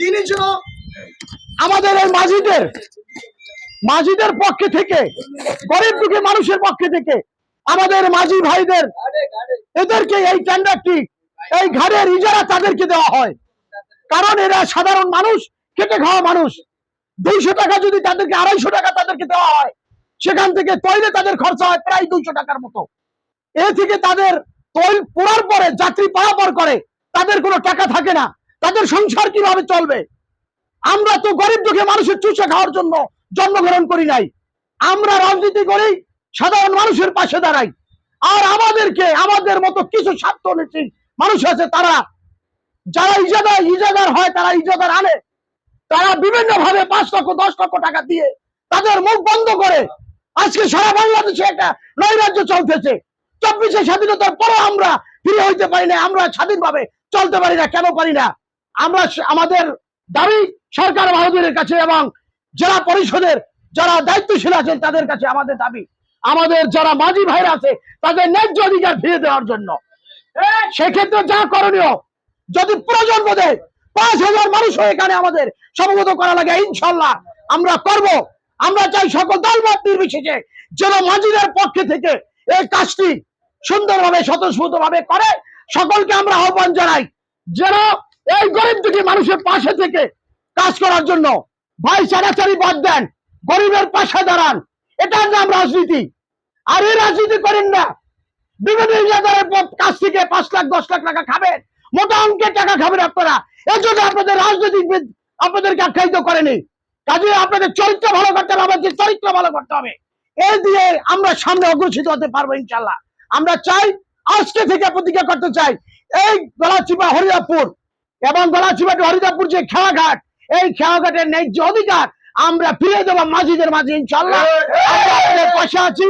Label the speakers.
Speaker 1: তিনি ছিল
Speaker 2: আমাদের এই মাঝিদের মাঝিদের পক্ষে থেকে, গরিব দুঃখী মানুষের পক্ষে থেকে আমাদের মাঝি ভাইদের এদেরকে এই টেন্ডারটি এই ঘাড়ের ইজারা তাদেরকে দেওয়া হয়। কারণ এরা সাধারণ মানুষ, খেটে খাওয়া মানুষ। দুইশো টাকা যদি তাদেরকে, আড়াইশো টাকা তাদেরকে দেওয়া হয়, সেখান থেকে তৈলে তাদের খরচা হয় প্রায় দুইশো টাকার মতো। এ থেকে তাদের তৈল পোড়ার পরে যাত্রী পারাপার করে, তাদের কোনো টাকা থাকে না। তাদের সংসার কীভাবে চলবে? আমরা তো গরিব দুঃখী মানুষের চুষে খাওয়ার জন্য জন্মগ্রহণ করি নাই। আমরা রাজনীতি করি, সাধারণ মানুষের পাশে দাঁড়াই। আর আমাদেরকে, আমাদের মতো কিছু স্বার্থ নেছি মানুষ আছে, তারা, যারা ইজাদার ইজাদার হয়, তারা ইজাদার আনে। তারা বিভিন্ন ভাবে পাঁচ লক্ষ, দশ লক্ষ টাকা দিয়ে তাদের মুখ বন্ধ করে আজকে সারা বাংলাদেশে একটা নৈরাজ্য চলতেছে। চব্বিশে স্বাধীনতার পরে আমরা ফিরে হইতে পারি না আমরা স্বাধীনভাবে চলতে পারি না, কেন পারি না? আমরা আমাদের দাবি সরকার বাহাদুরের কাছে এবং জেলা পরিষদের যারা দায়িত্বশীল আছেন তাদের কাছে আমাদের দাবি। আমাদের যারা মাঝি ভাইরা আছে, তাদের ন্যায্য অধিকার ফিরে দেওয়ার জন্য। সেক্ষেত্রে যা করণীয়, যদি প্রয়োজন বোধে পাঁচ হাজার মানুষ এখানে আমাদের সমবেত করা লাগে, ইনশাল্লাহ আমরা করব। আমরা চাই সকল দলমত নির্বিশেষে যেন মাঝিদের পক্ষে থেকে এই কাজটি সুন্দরভাবে স্বতঃস্ফূর্ত ভাবে করে। সকলকে আমরা আহ্বান জানাই, যেন এই গরিব দুটি মানুষের পাশে থেকে কাজ করার জন্য ভাই চারাচারি বাদ দেন, গরিবের পাশে দাঁড়ান। এটার নাম রাজনীতি। আর এই রাজনীতি করেন না। বিভিন্ন কাছ থেকে পাঁচ লাখ, দশ লাখ টাকা খাবেন। মোটা অঙ্কের টাকা খাবেন আপনারা। এর জন্য আপনাদের রাজনৈতিক আপনাদেরকে আখ্যায়িত করেনি। কাজে আপনাদের চরিত্র ভালো করতে হবে, আমাদের চরিত্র ভালো করতে হবে। এই দিয়ে আমরা সামনে অগ্রসিত হতে পারব ইনশাল্লাহ আমরা চাই, আজকে থেকে প্রতিজ্ঞা করতে চাই, এই গলাচিপা হরিদাপুর এবং গলাচিপা টু হরিদাপুর যে খেয়াঘাট এই খেয়াঘাটের ন্যায্য অধিকার আমরা ফিরে দেবো মাঝিদের মাঝে ইনশাল্লাহ পাশে আছি।